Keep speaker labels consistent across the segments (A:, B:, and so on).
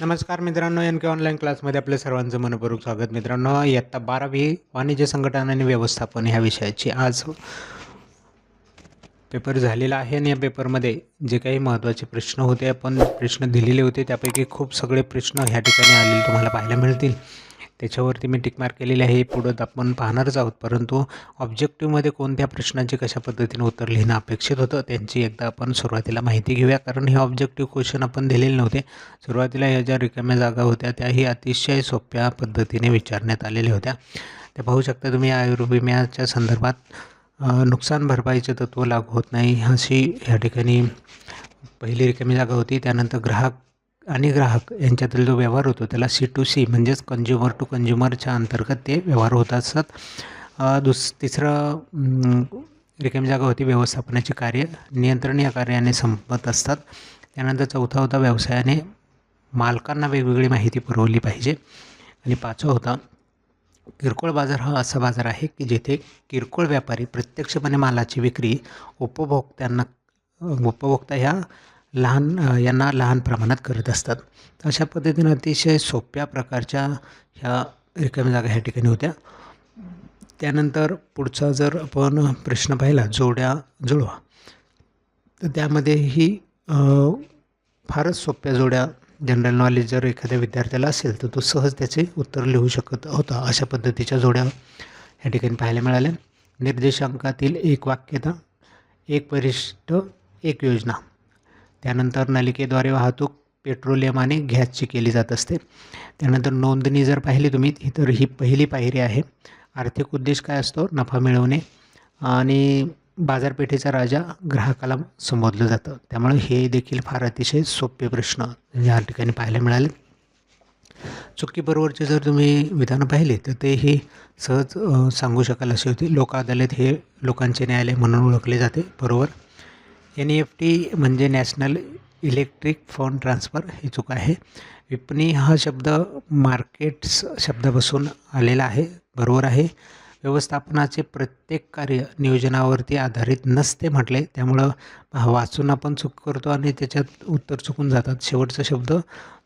A: नमस्कार मित्रांनो एन के ऑनलाईन क्लासमध्ये आपल्या सर्वांचं मनपूर्वक स्वागत. मित्रांनो इयत्ता बारावी वाणिज्य संघटना आणि व्यवस्थापन ह्या विषयाची आज पेपर झालेला आहे आणि या पेपरमध्ये जे काही महत्त्वाचे प्रश्न होते आपण प्रश्न दिलेले होते त्यापैकी खूप सगळे प्रश्न ह्या ठिकाणी आलेले तुम्हाला पाहायला मिळतील. त्याच्यावरती मी टिकमार केलेली केलेले आहे. पुढं आपण पाहणारच आहोत. परंतु ऑब्जेक्टिव्हमध्ये कोणत्या प्रश्नांची कशा पद्धतीने उत्तर लिहिणं अपेक्षित होतं त्यांची एकदा आपण सुरुवातीला माहिती घेऊया. कारण हे ऑब्जेक्टिव्ह क्वेश्चन आपण दिलेले नव्हते. सुरुवातीला ह्या ज्या रिकाम्या जागा होत्या त्याही अतिशय सोप्या पद्धतीने विचारण्यात आलेल्या होत्या. त्या पाहू शकता तुम्ही आयुर्विम्याच्या संदर्भात नुकसान भरपाईचे तत्त्व लागू होत नाही. अशी ह्या ठिकाणी पहिली रिकामी जागा होती. त्यानंतर ग्राहक आणि ग्राहक यांच्यातील जो व्यवहार होतो त्याला सी टू सी म्हणजेच कंझ्युमर टू कंझ्युमरच्या अंतर्गत ते व्यवहार होत असतात दुस तिसरं अम, रिकामी जागा होती व्यवस्थापनाची कार्य नियंत्रण या कार्याने संपत असतात. त्यानंतर चौथा होता व्यवसायाने मालकांना वेगवेगळी माहिती पुरवली पाहिजे. आणि पाचवा होता किरकोळ बाजार हा असा बाजार आहे की जेथे किरकोळ व्यापारी प्रत्यक्षपणे मालाची विक्री उपभोक्त्यांना उपभोक्ता ह्या लहान यांना लहान प्रमाणात करत असतात. अशा पद्धतीनं अतिशय सोप्या प्रकारच्या ह्या रिकाम्या जागा ह्या ठिकाणी होत्या. त्यानंतर पुढचा जर आपण प्रश्न पाहिला जोड्या जुळवा. तर त्यामध्येही फारच सोप्या जोड्या जनरल नॉलेज जर एखाद्या विद्यार्थ्याला असेल तर तो सहज त्याचे उत्तर लिहू शकत होता. अशा पद्धतीच्या जोड्या ह्या ठिकाणी पाहायला मिळाल्या. निर्देशांकातील एक वाक्यता एक वरिष्ठ एक योजना. त्यानंतर नलिकेद्वारे वाहतूक पेट्रोलियम आणि गॅसची केली जात असते. त्यानंतर नोंदणी जर पाहिली तुम्ही ही तर ही पहिली पायरी आहे. आर्थिक उद्देश काय असतो? नफा मिळवणे आणि बाजारपेठेचा राजा ग्राहकाला संबोधलं जातं. त्यामुळे हे देखील फार अतिशय सोपे प्रश्न या ठिकाणी पाहायला मिळाले. चुकीबरोबरचे जर तुम्ही विधानं पाहिले तर ते ही सहज सांगू शकाल अशी होती. लोक अदालत हे लोकांचे न्यायालय म्हणून ओळखले जाते. बरोबर? एन ई एफ टी म्हणजे नॅशनल इलेक्ट्रिक फंड ट्रान्सफर ही चूक आहे. विपणी हा शब्द मार्केट्स शब्दापासून आलेला आहे. बरोबर आहे. व्यवस्थापनाचे प्रत्येक कार्य नियोजनावरती आधारित नसते म्हटले. त्यामुळं वाचून आपण चूक करतो आणि त्याच्यात उत्तर चुकून जातात. शेवटचा शब्द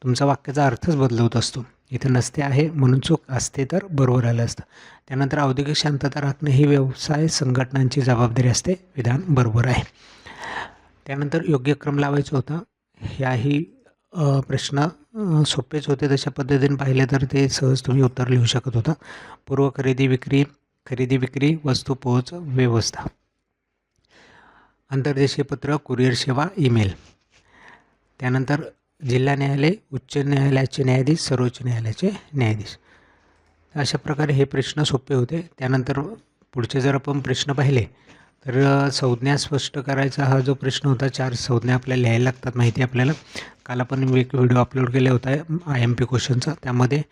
A: तुमचा वाक्याचा अर्थच बदलवत असतो. इथं नसते आहे म्हणून चूक असते तर बरोबर आलं असतं. त्यानंतर औद्योगिक शांतता राखणे ही व्यवसाय संघटनांची जबाबदारी असते. विधान बरोबर आहे. त्यानंतर योग्य क्रम लावायचा होता. ह्याही प्रश्न सोपेच होते. तशा पद्धतीने पाहिले तर ते सहज तुम्ही उत्तर लिहू शकत होता. पूर्व खरेदी विक्री खरेदी विक्री वस्तू पोहोच व्यवस्था. आंतरदेशीय पत्र कुरिअर सेवा ईमेल. त्यानंतर जिल्हा न्यायालय उच्च न्यायालयाचे न्यायाधीश सर्वोच्च न्यायालयाचे न्यायाधीश. अशा प्रकारे हे प्रश्न सोपे होते. त्यानंतर पुढचे जर आपण प्रश्न पाहिले तर संज्ञा स्पष्ट करायचा हा जो प्रश्न होता चार संज्ञा आपल्याला लिहायला लागतात माहिती आपल्याला. काल आपण एक व्हिडिओ अपलोड केला होता आय एम पी क्वेश्चनचा. त्यामध्ये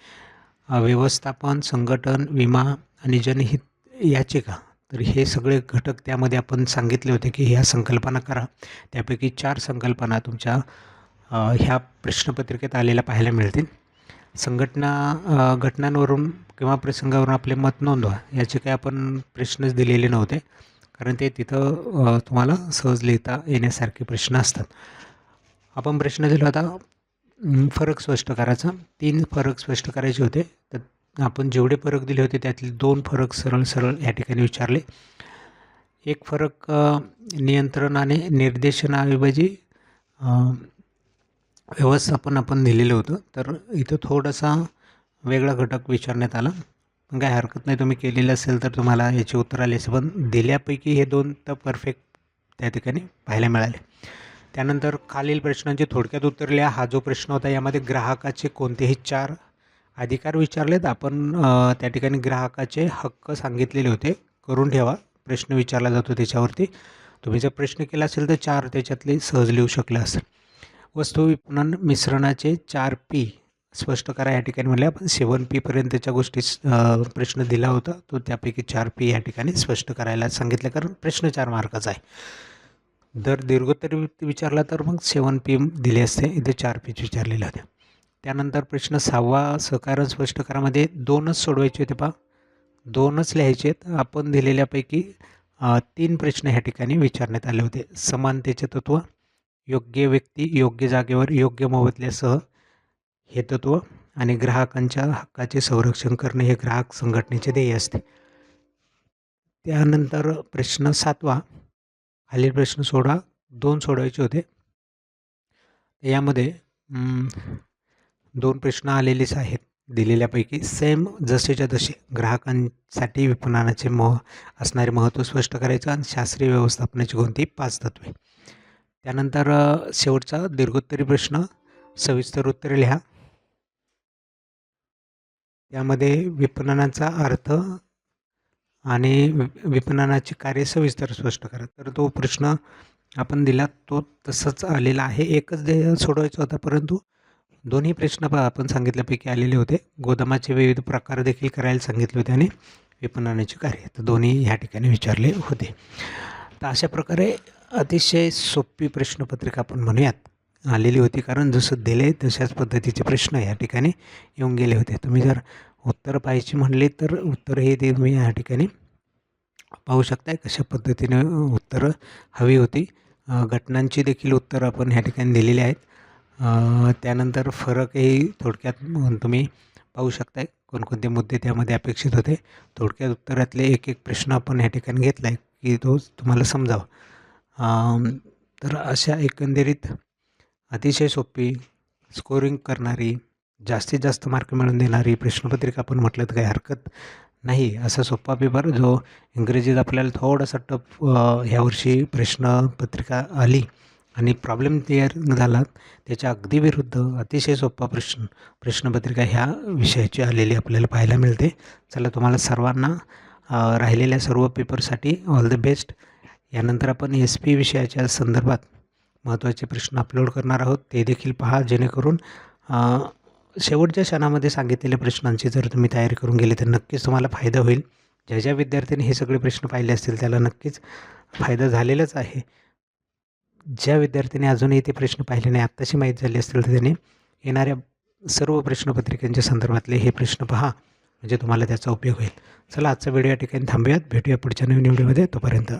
A: व्यवस्थापन संघटन विमा आणि जनहित याचिका. तर हे सगळे घटक त्यामध्ये आपण सांगितले होते की ह्या संकल्पना करा. त्यापैकी चार संकल्पना तुमच्या ह्या प्रश्नपत्रिकेत आलेल्या पाहायला मिळतील. संघटना घटनांवरून किंवा प्रसंगावरून आपले मत नोंदवा. याचे काही आपण प्रश्नच दिलेले नव्हते. कारण ते तिथं तुम्हाला सहज लिहिता येण्यासारखे प्रश्न असतात. आपण प्रश्न दिला होता फरक स्पष्ट करायचा. तीन फरक स्पष्ट करायचे होते. तर आपण जेवढे फरक दिले होते त्यातले दोन फरक सरळ सरळ या ठिकाणी विचारले. एक फरक नियंत्रणाने निर्देशनाऐवजी व्यवस्थापन आपण दिलेलं होतं. तर इथं थोडासा वेगळा घटक विचारण्यात आला. पण काय हरकत नाही तुम्ही केलेलं असेल तर तुम्हाला याचे उत्तर आले असेल. पण दिल्यापैकी हे दोन तर परफेक्ट त्या ठिकाणी पाहायला मिळाले. त्यानंतर खालील प्रश्नांचे थोडक्यात उत्तर लिहा. हा जो प्रश्न होता यामध्ये ग्राहकाचे कोणतेही चार अधिकार विचारलेत. आपण त्या ठिकाणी ग्राहकाचे हक्क सांगितलेले होते. करून ठेवा. प्रश्न विचारला जातो त्याच्यावरती. तुम्ही जर प्रश्न केला असेल तर चार त्याच्यातले सहज लिहू शकले असेल. वस्तू विपणन मिश्रणाचे चार पी स्पष्ट करा. या ठिकाणी म्हणले आपण सेवन पीपर्यंतच्या गोष्टी प्रश्न दिला होता. तो त्यापैकी चार पी या ठिकाणी स्पष्ट करायला सांगितलं. कारण प्रश्न चार मार्काचा आहे. जर दीर्घोत्तरी विचारला तर मग सेवन पी दिले असते. इथे चार पीच विचारलेले होते. त्यानंतर प्रश्न सहावा सहकारण स्पष्ट करामध्ये दोनच सोडवायचे होते पा दोनच लिहायचे. आहेत आपण दिलेल्यापैकी तीन प्रश्न ह्या ठिकाणी विचारण्यात आले होते. समानतेचे तत्व योग्य व्यक्ती योग्य जागेवर योग्य मोबदल्यासह हे तत्त्व आणि ग्राहकांच्या हक्काचे संरक्षण करणे हे ग्राहक संघटनेचे ध्येय असते. त्यानंतर प्रश्न सातवा खालील प्रश्न सोडा दोन सोडवायचे होते. यामध्ये दोन प्रश्न आलेलेच आहेत. दिलेल्यापैकी सेम जसेच्या तसे ग्राहकांसाठी विपणनाचे मह असणारे महत्त्व स्पष्ट करायचं आणि शास्त्रीय व्यवस्थापनाची कोणती पाच तत्वे. त्यानंतर शेवटचा दीर्घोत्तरी प्रश्न सविस्तर उत्तरे लिहा. यामध्ये विपणनाचा अर्थ आणि वि- विपणनाचे कार्य सविस्तर स्पष्ट करा. तर तो प्रश्न आपण दिला तो तसंच आलेला आहे. एकच दे सोडवायचा होता परंतु दोन्ही प्रश्न प आपण सांगितल्यापैकी आलेले होते. गोदामाचे विविध प्रकार देखील करायला सांगितले होते आणि विपणनाचे कार्य. तर दोन्ही ह्या ठिकाणी विचारले होते. तर अशा प्रकारे अतिशय सोपी प्रश्नपत्रिका आपण म्हणूयात. आलेली होती. कारण जसं दिले तशाच पद्धतीचे प्रश्न या ठिकाणी येऊन गेले होते. तुम्ही जर उत्तर पाहायचे म्हणले तर उत्तर हे ते तुम्ही या ठिकाणी पाहू शकताय कशा पद्धतीने उत्तरं हवी होती. घटनांची देखील उत्तरं आपण ह्या ठिकाणी दिलेली आहेत. त्यानंतर फरकही थोडक्यात तुम्ही पाहू शकताय. कोणकोणते मुद्दे त्यामध्ये अपेक्षित होते. थोडक्यात उत्तरातले एक एक प्रश्न आपण ह्या ठिकाणी घेतला आहे की तो तुम्हाला समजावा. तर अशा एकंदरीत अतिशय सोपी स्कोरिंग करणारी जास्तीत जास्त मार्क मिळवून देणारी प्रश्नपत्रिका आपण म्हटलं तर काही हरकत नाही. असा सोपा पेपर जो इंग्रजीत आपल्याला थोडासा टफ ह्यावर्षी प्रश्नपत्रिका आली आणि प्रॉब्लेम तयार झाला त्याच्या अगदी विरुद्ध अतिशय सोपा प्रश्न प्रश्नपत्रिका ह्या विषयाची आलेली आपल्याला पाहायला मिळते. चला तुम्हाला सर्वांना राहिलेल्या सर्व पेपरसाठी ऑल द बेस्ट यानंतर आपण एस पी विषयाच्या संदर्भात महत्त्वाचे प्रश्न अपलोड करणार आहोत ते देखील पहा. जेणेकरून शेवटच्या क्षणामध्ये सांगितलेल्या प्रश्नांची जर तुम्ही तयारी करून गेली तर नक्कीच तुम्हाला फायदा होईल. ज्या ज्या विद्यार्थ्यांनी हे सगळे प्रश्न पाहिले असतील त्याला नक्कीच फायदा झालेलाच आहे. ज्या विद्यार्थ्यांनी अजूनही ते प्रश्न पाहिले नाही आत्ताशी माहीत झाली असतील तर त्यांनी येणाऱ्या सर्व प्रश्नपत्रिकांच्या संदर्भातले हे प्रश्न पहा. म्हणजे तुम्हाला त्याचा उपयोग होईल. चला आजचा व्हिडिओ या ठिकाणी थांबूयात. भेटूया पुढच्या नवीन व्हिडिओमध्ये. तोपर्यंत